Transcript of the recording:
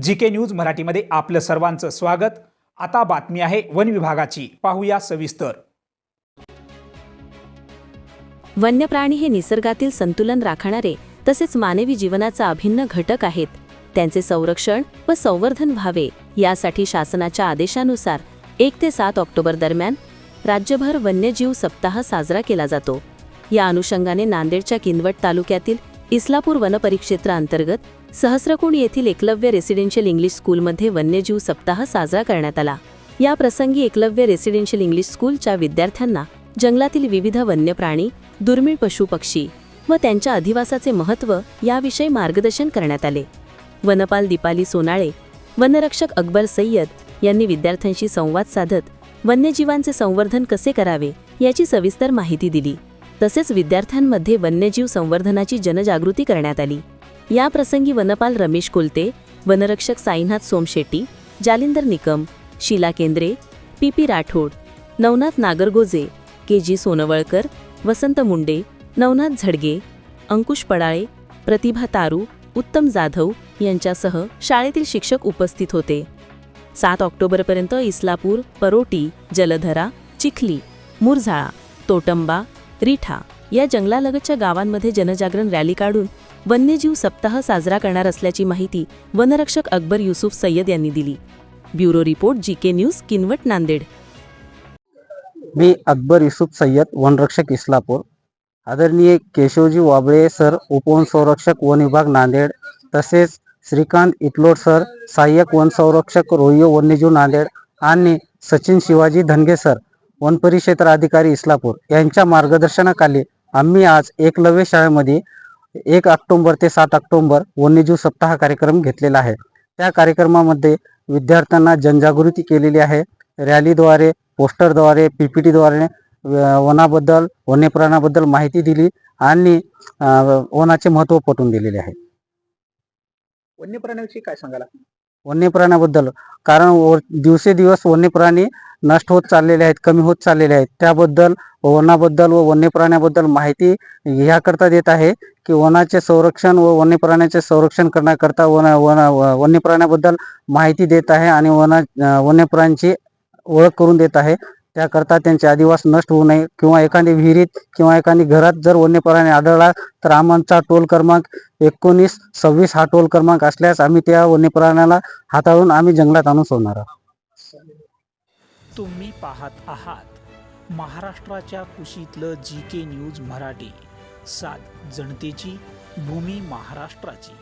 जी K news मराठीमध्ये आपलं सर्वांचं स्वागत. आता बातमी आहे वन विभागाची. पाहूया सविस्तर. वन्य प्राणी हे निसर्गातील संतुलन राखणारे तसेच मानवी जीवनाचा अभिन्न घटक आहेत. त्यांचे संरक्षण व संवर्धन व्हावे यासाठी शासनाच्या आदेशानुसार एक ते सात ऑक्टोबर दरम्यान राज्यभर वन्यजीव सप्ताह साजरा केला जातो. या अनुषंगाने नांदेडच्या किनवट तालुक्यातील इस्लापूर वनपरिक्षेत्राअंतर्गत सहस्रकुंड येथील एकलव्य रेसिडेन्शियल इंग्लिश स्कूलमध्ये वन्यजीव सप्ताह साजरा करण्यात आला. या प्रसंगी एकलव्य रेसिडेन्शियल इंग्लिश स्कूलच्या विद्यार्थ्यांना जंगलातील विविध वन्य प्राणी दुर्मिळ पशुपक्षी व त्यांच्या अधिवासाचे महत्त्व याविषयी मार्गदर्शन करण्यात आले. वनपाल दीपाली सोनाळे वनरक्षक अकबर सय्यद यांनी विद्यार्थ्यांशी संवाद साधत वन्यजीवांचे संवर्धन कसे करावे याची सविस्तर माहिती दिली. तसेच विद्यार्थ्यांमध्ये वन्यजीव संवर्धनाची जनजागृती करण्यात आली. या प्रसंगी वनपाल रमेश कोलते वनरक्षक Sainath सोमशेट्टी Jalindar Nikam Sheela Kendre P P Rathod Navnath Nagargoje K G Sonawalkar Vasant Munde Navnath Zadge Ankush Padale Pratibha Taru Uttam Jadhav यांच्यासह शाळेतील शिक्षक उपस्थित होते. सात ऑक्टोबरपर्यंत इस्लापूर परोटी जलधरा चिखली मुरझाळा तोटंबा रिठा या जंगलालगतच्या गावांमध्ये जनजागरण रॅली काढून वन्यजीव सप्ताह साजरा करणार असल्याची माहिती वनरक्षक अकबर युसुफ सय्यद यांनी दिली. Bureau report G K news Kinwat Nanded. मी अकबर युसुफ सय्यद वनरक्षक इस्लापूर. आदरणीय केशवजी वाबळे सर उपवन संरक्षक वन विभाग नांदेड तसेच श्रीकांत इटलोड सर सहाय्यक वन संरक्षक रोहियो वन्यजीव नांदेड आणि सचिन शिवाजी धनगे सर. वन परिक्षेत्र अधिकारी इस्लापूर यांच्या मार्गदर्शनाखाली आम्ही आज एकलव्य शाळेमध्ये एक ऑक्टोंबर ते सात ऑक्टोंबर वन्यजीव सप्ताह कार्यक्रम घेतलेला आहे. त्या कार्यक्रमामध्ये विद्यार्थ्यांना जनजागृती केलेली आहे. रॅलीद्वारे पोस्टरद्वारे पी पी टीद्वारे वनाबद्दल वन्यप्राण्याबद्दल माहिती दिली आणि वनाचे महत्त्व पटवून दिलेले आहे. वन्यप्राण्याविषयी काय काय वन्य वन्यप्राण्याबद्दल. कारण व- दिवसेदिवस वन्यप्राणी नष्ट होत चाललेले आहेत कमी होत चाललेले आहेत. त्याबद्दल वनाबद्दल व वन्यप्राण्याबद्दल माहिती ह्याकरता देत आहे की वनाचे संरक्षण व वन्यप्राण्याचे संरक्षण करण्याकरता वन वन वन्यप्राण्याबद्दल माहिती देत आहे आणि वना वन्य प्राण्यांची ओळख करून देत आहे. त्याकरता त्यांचे आदिवास नष्ट होऊ नये. किंवा एखादी विहिरीत किंवा एखादी घरात जर वन्य प्राणी आढळला तर आमचा टोल क्रमांक एकोणीस सव्वीस हा टोल क्रमांक असल्यास आम्ही त्या वन्य प्राण्याला हाताळून आम्ही जंगलात आणून सोडणार आहोत. तुम्ही पाहत आहात महाराष्ट्राच्या कुशीतलं जी के न्यूज मराठी. सात जनतेची भूमी महाराष्ट्राची.